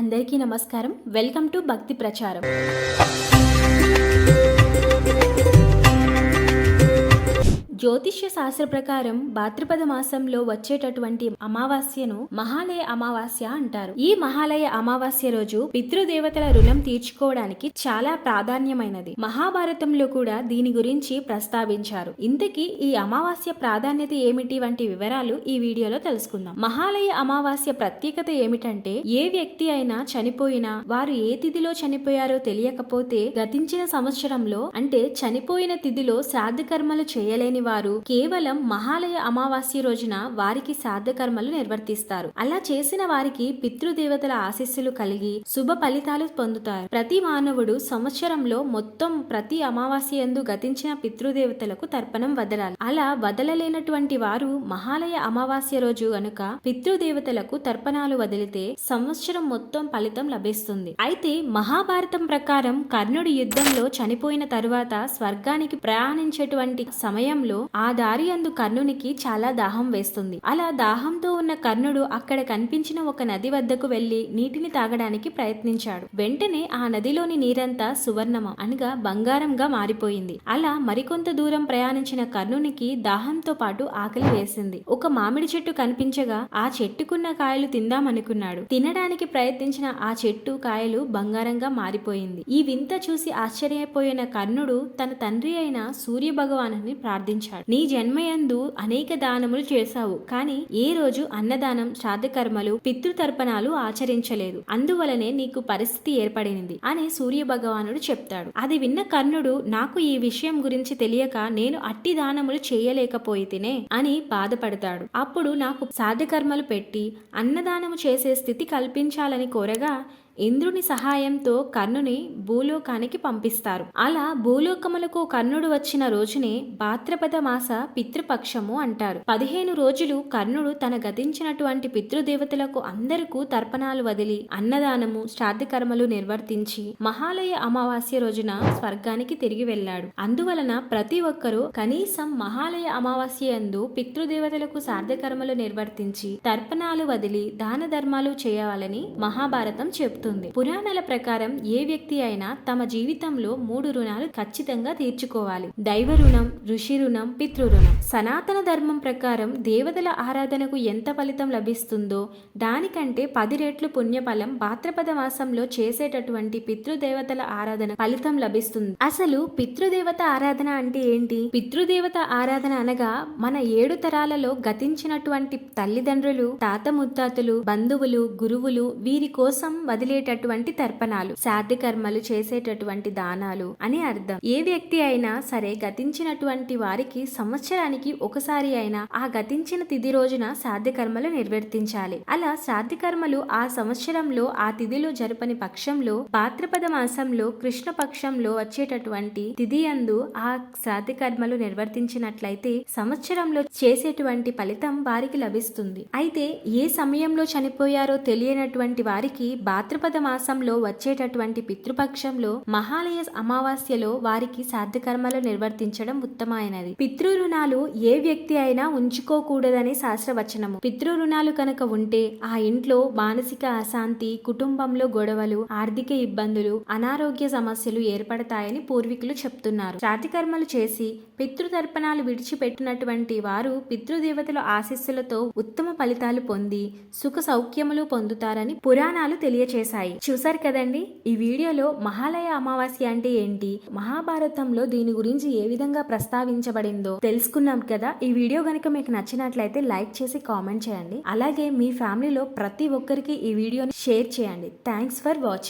అందరికీ నమస్కారం. Welcome to భక్తి ప్రచారం. జ్యోతిష్య శాస్త్ర ప్రకారం భాద్రపద మాసంలో వచ్చేటటువంటి అమావాస్యను మహాలయ అమావాస్య అంటారు. ఈ మహాలయ అమావాస్య రోజు పితృదేవతల రుణం తీర్చుకోవడానికి చాలా ప్రాధాన్యమైనది. మహాభారతంలో కూడా దీని గురించి ప్రస్తావించారు. ఇంతకీ ఈ అమావాస్య ప్రాధాన్యత ఏమిటి వంటి వివరాలు ఈ వీడియోలో తెలుసుకుందాం. మహాలయ అమావాస్య ప్రత్యేకత ఏమిటంటే ఏ వ్యక్తి అయినా చనిపోయినా వారు ఏ తిథిలో చనిపోయారో తెలియకపోతే గతించిన సంవత్సరంలో అంటే చనిపోయిన తిథిలో శ్రాద్ధ కర్మలు చేయలేని వారు కేవలం మహాలయ అమావాస్య రోజున వారికి శ్రాద్ధ కర్మలు నిర్వర్తిస్తారు. అలా చేసిన వారికి పితృదేవతల ఆశీస్సులు కలిగి శుభ ఫలితాలు పొందుతారు. ప్రతి మానవుడు సంవత్సరంలో మొత్తం ప్రతి అమావాస్య యందు గతించిన పితృదేవతలకు తర్పణం వదలాలి. అలా వదలలేనటువంటి వారు మహాలయ అమావాస్య రోజు గనుక పితృదేవతలకు తర్పణాలు వదిలితే సంవత్సరం మొత్తం ఫలితం లభిస్తుంది. అయితే మహాభారతం ప్రకారం కర్ణుడి యుద్ధంలో చనిపోయిన తరువాత స్వర్గానికి ప్రయాణించేటువంటి సమయంలో ఆ దారి అందు కర్ణునికి చాలా దాహం వేస్తుంది. అలా దాహంతో ఉన్న కర్ణుడు అక్కడ కనిపించిన ఒక నది వద్దకు వెళ్ళి నీటిని తాగడానికి ప్రయత్నించాడు. వెంటనే ఆ నదిలోని నీరంతా సువర్ణమ అనగా బంగారంగా మారిపోయింది. అలా మరికొంత దూరం ప్రయాణించిన కర్ణునికి దాహంతో పాటు ఆకలి వేసింది. ఒక మామిడి చెట్టు కనిపించగా ఆ చెట్టుకున్న కాయలు తిందామనుకున్నాడు. తినడానికి ప్రయత్నించిన ఆ చెట్టు కాయలు బంగారంగా మారిపోయింది. ఈ వింత చూసి ఆశ్చర్యపోయిన కర్ణుడు తన తండ్రి అయిన సూర్య భగవానుని ప్రార్థించాడు. నీ జన్మయందు అనేక దానములు చేశావు కానీ ఏ రోజు అన్నదానం శ్రాద్ధకర్మలు పితృతర్పణాలు ఆచరించలేదు. అందువలనే నీకు పరిస్థితి ఏర్పడింది అని సూర్య భగవానుడు చెప్తాడు. అది విన్న కర్ణుడు నాకు ఈ విషయం గురించి తెలియక నేను అట్టి దానములు చేయలేకపోయితేనే అని బాధపడతాడు. అప్పుడు నాకు సాధ్యకర్మలు పెట్టి అన్నదానము చేసే స్థితి కల్పించాలని కోరగా ఇంద్రుని సహాయంతో కర్ణుని భూలోకానికి పంపిస్తారు. అలా భూలోకములకు కర్ణుడు వచ్చిన రోజునే భాద్రపద మాస పితృపక్షము అంటారు. పదిహేను రోజులు కర్ణుడు తన గతించినటువంటి పితృదేవతలకు అందరికూ తర్పణాలు వదిలి అన్నదానము శ్రాద్ధకర్మలు నిర్వర్తించి మహాలయ అమావాస్య రోజున స్వర్గానికి తిరిగి వెళ్ళాడు. అందువలన ప్రతి ఒక్కరూ కనీసం మహాలయ అమావాస్య యందు పితృదేవతలకు శ్రాద్ధ నిర్వర్తించి తర్పణాలు వదిలి దాన ధర్మాలు చేయాలని మహాభారతం చెబుతుంది పురాణాల ప్రకారం ఏ వ్యక్తి అయినా తమ జీవితంలో మూడు రుణాలు ఖచ్చితంగా తీర్చుకోవాలి. దైవ రుణం ఋషి రుణం పితృరుణం సనాతన ధర్మం ప్రకారం దేవతల ఆరాధనకు ఎంత ఫలితం లభిస్తుందో దానికంటే పది రెట్లు పుణ్యఫలం భాద్రపద మాసంలో చేసేటటువంటి పితృదేవతల ఆరాధన ఫలితం లభిస్తుంది. అసలు పితృదేవత ఆరాధన అంటే ఏంటి? పితృదేవత ఆరాధన అనగా మన ఏడు తరాలలో గతించినటువంటి తల్లిదండ్రులు తాత ముత్తాతలు బంధువులు గురువులు వీరి కోసం వదిలి వదిలేటటువంటి తర్పణాలు కర్మలు చేసేటటువంటి దానాలు అని అర్థం. ఏ వ్యక్తి అయినా సరే గతించినటువంటి వారికి సంవత్సరానికి ఒకసారి అయినా ఆ గతించిన తిథి రోజున శ్రాద్ధ కర్మలు నిర్వర్తించాలి. అలా శ్రాద్ధ కర్మలు ఆ సంవత్సరంలో ఆ తిథిలో జరపని పక్షంలో భాద్రపద మాసంలో కృష్ణ పక్షంలో వచ్చేటటువంటి తిథి అందు ఆ శ్రాద్ధ కర్మలు నిర్వర్తించినట్లయితే సంవత్సరంలో చేసేటువంటి ఫలితం వారికి లభిస్తుంది. అయితే ఏ సమయంలో చనిపోయారో తెలియనటువంటి వారికి భాద్రపద మాసంలో వచ్చేటటువంటి పితృపక్షంలో మహాలయ అమావాస్యలో వారికి సాధ్యకర్మలు కర్మలు నిర్వర్తించడం ఉత్తమమైనది. పితృ రుణాలు ఏ వ్యక్తి అయినా ఉంచుకోకూడదని శాస్త్రవచనము. పితృ రుణాలు కనుక ఉంటే ఆ ఇంట్లో మానసిక అశాంతి కుటుంబంలో గొడవలు ఆర్థిక ఇబ్బందులు అనారోగ్య సమస్యలు ఏర్పడతాయని పూర్వీకులు చెప్తున్నారు. శాతికర్మలు కర్మలు చేసి పితృతర్పణాలు విడిచిపెట్టినటువంటి వారు పితృదేవతల ఆశీస్సులతో ఉత్తమ ఫలితాలు పొంది సుఖ సౌఖ్యములు పొందుతారని పురాణాలు తెలియచేశాయి చూసారు కదండి? ఈ వీడియోలో మహాలయ అమావాస్య అంటే ఏంటి? మహాభారతంలో దీని గురించి ఏ విధంగా ప్రస్తావించబడిందో తెలుసుకున్నాం కదా? ఈ వీడియో గనుక మీకు నచ్చినట్లయితే లైక్ చేసి కామెంట్ చేయండి. అలాగే మీ ఫ్యామిలీలో ప్రతి ఒక్కరికి ఈ వీడియోని షేర్ చేయండి. Thanks for watching.